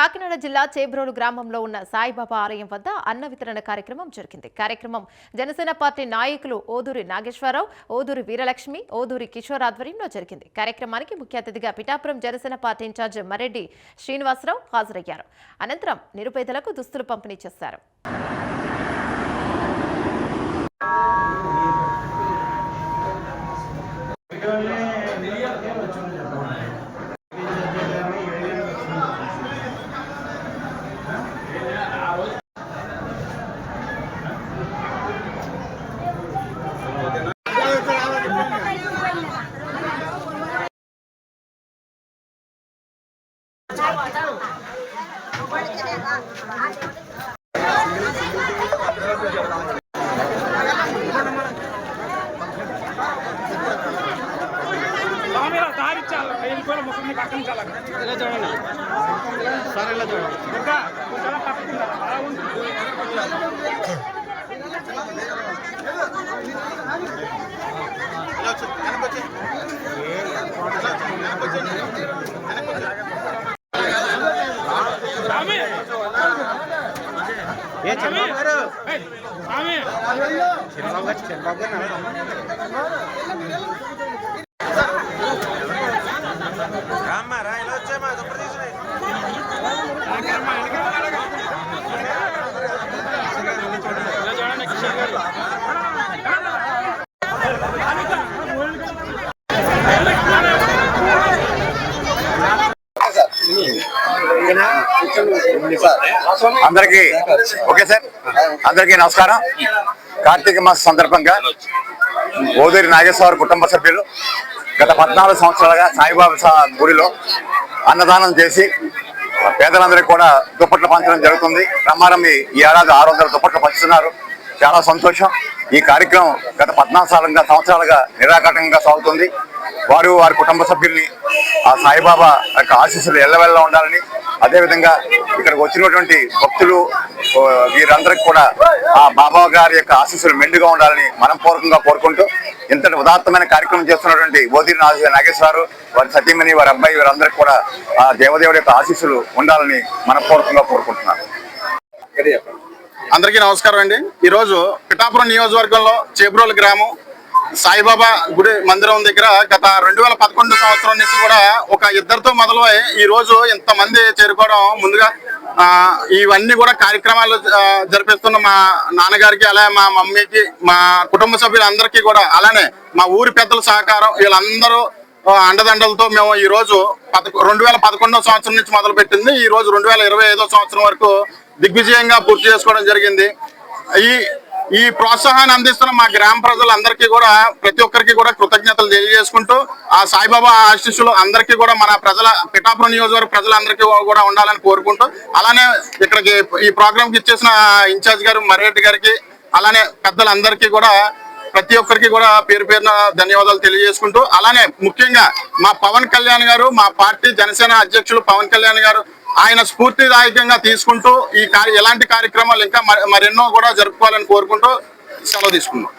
కాకినాడ జిల్లా చేబ్రోలు గ్రామంలో ఉన్న సాయిబాబా ఆలయం వద్ద అన్న వితరణ కార్యక్రమం జరిగింది. కార్యక్రమం జనసేన పార్టీ నాయకులు ఓదూరి నాగేశ్వరరావు ఓదూరి వీరలక్ష్మి ఓదూరి కిషోర్ ఆధ్వర్యంలో జరిగింది. కార్యక్రమానికి ముఖ్య అతిథిగా పిఠాపురం జనసేన పార్టీ ఇన్ఛార్జ్ మరెడ్డి శ్రీనివాసరావు హాజరయ్యారు. అనంతరం నిరుపేదలకు దుస్తులు పంపిణీ చేశారు. ఏ చంద్రబాబు గారు ఏయ్, స్వామి చంద్రబాబు గారు చంద్రబాబు గారు రామ్మా రా ఇలా వచ్చామా? దుప్పటి అందరికీ ఓకే సార్. అందరికీ నమస్కారం. కార్తీక మాస సందర్భంగా ఓదూరి నాగేశ్వర కుటుంబ సభ్యులు గత పద్నాలుగు సంవత్సరాలుగా సాయిబాబా గుడిలో అన్నదానం చేసి పేదలందరికీ కూడా దుప్పట్లు పంచడం జరుగుతుంది. ప్రమారం ఈ ఏడాది ఆరు వందల దుప్పట్లు పంచుతున్నారు. చాలా సంతోషం. ఈ కార్యక్రమం గత పద్నాలుగు సంవత్సరాలుగా నిరాకటంగా సాగుతుంది. వారు వారి కుటుంబ సభ్యుల్ని ఆ సాయిబాబా యొక్క ఆశీస్సులు ఎల్లవెల్లా ఉండాలని అదేవిధంగా ఇక్కడికి వచ్చినటువంటి భక్తులు వీరందరికి వీరందరికీ కూడా ఆ బాబా గారి యొక్క ఆశీస్సులు మెండుగా ఉండాలని మనపూర్వకంగా కోరుకుంటూ ఇంతటి ఉదాత్తమైన కార్యక్రమం చేస్తున్నటువంటి ఓదిరి నాగేశ్వరరావు వారి సతీమణి వారి అబ్బాయి వీరందరికీ కూడా ఆ దేవదేవుడి యొక్క ఆశీస్సులు ఉండాలని మనపూర్వకంగా కోరుకుంటున్నాను. అందరికీ నమస్కారం అండి. ఈరోజు పిఠాపురం నియోజకవర్గంలో చేబ్రోలు గ్రామం సాయిబాబా గుడి మందిరం దగ్గర గత రెండు వేల పదకొండు సంవత్సరం నుంచి కూడా ఒక ఇద్దరితో మొదలై ఈ రోజు ఇంతమంది చేరుకోవడం ముందుగా ఇవన్నీ కూడా కార్యక్రమాలు జరిపిస్తున్న మా నాన్నగారికి అలాగే మా మమ్మీకి మా కుటుంబ సభ్యులందరికీ కూడా అలానే మా ఊరి పెద్దల సహకారం వీళ్ళందరూ అండదండలతో మేము ఈ రోజు పదకొ రెండు వేల పదకొండవ సంవత్సరం నుంచి మొదలు పెట్టింది ఈ రోజు రెండు వేల ఇరవై ఐదో సంవత్సరం వరకు దిగ్విజయంగా పూర్తి చేసుకోవడం జరిగింది. ఈ ఈ ప్రోత్సాహాన్ని అందిస్తున్న మా గ్రామ ప్రజలందరికీ కూడా ప్రతి ఒక్కరికి కూడా కృతజ్ఞతలు తెలియజేసుకుంటూ ఆ సాయిబాబా ఆశీస్సులు అందరికీ కూడా మన ప్రజల పిఠాపురం నియోజకవర్గ ప్రజలందరికీ కూడా ఉండాలని కోరుకుంటూ అలానే ఇక్కడికి ఈ ప్రోగ్రామ్కి ఇచ్చేసిన ఇన్ఛార్జ్ గారు మర్రెడ్డి గారికి అలానే పెద్దలందరికీ కూడా ప్రతి ఒక్కరికి కూడా పేరు పేరున ధన్యవాదాలు తెలియజేసుకుంటూ అలానే ముఖ్యంగా మా పవన్ కళ్యాణ్ గారు మా పార్టీ జనసేన అధ్యక్షులు పవన్ కళ్యాణ్ గారు ఆయన స్ఫూర్తిదాయకంగా తీసుకుంటూ ఈ కార్య ఎలాంటి కార్యక్రమాలు ఇంకా మరి- మరెన్నో కూడా జరుపుకోవాలని కోరుకుంటూ సెలవు తీసుకున్నాం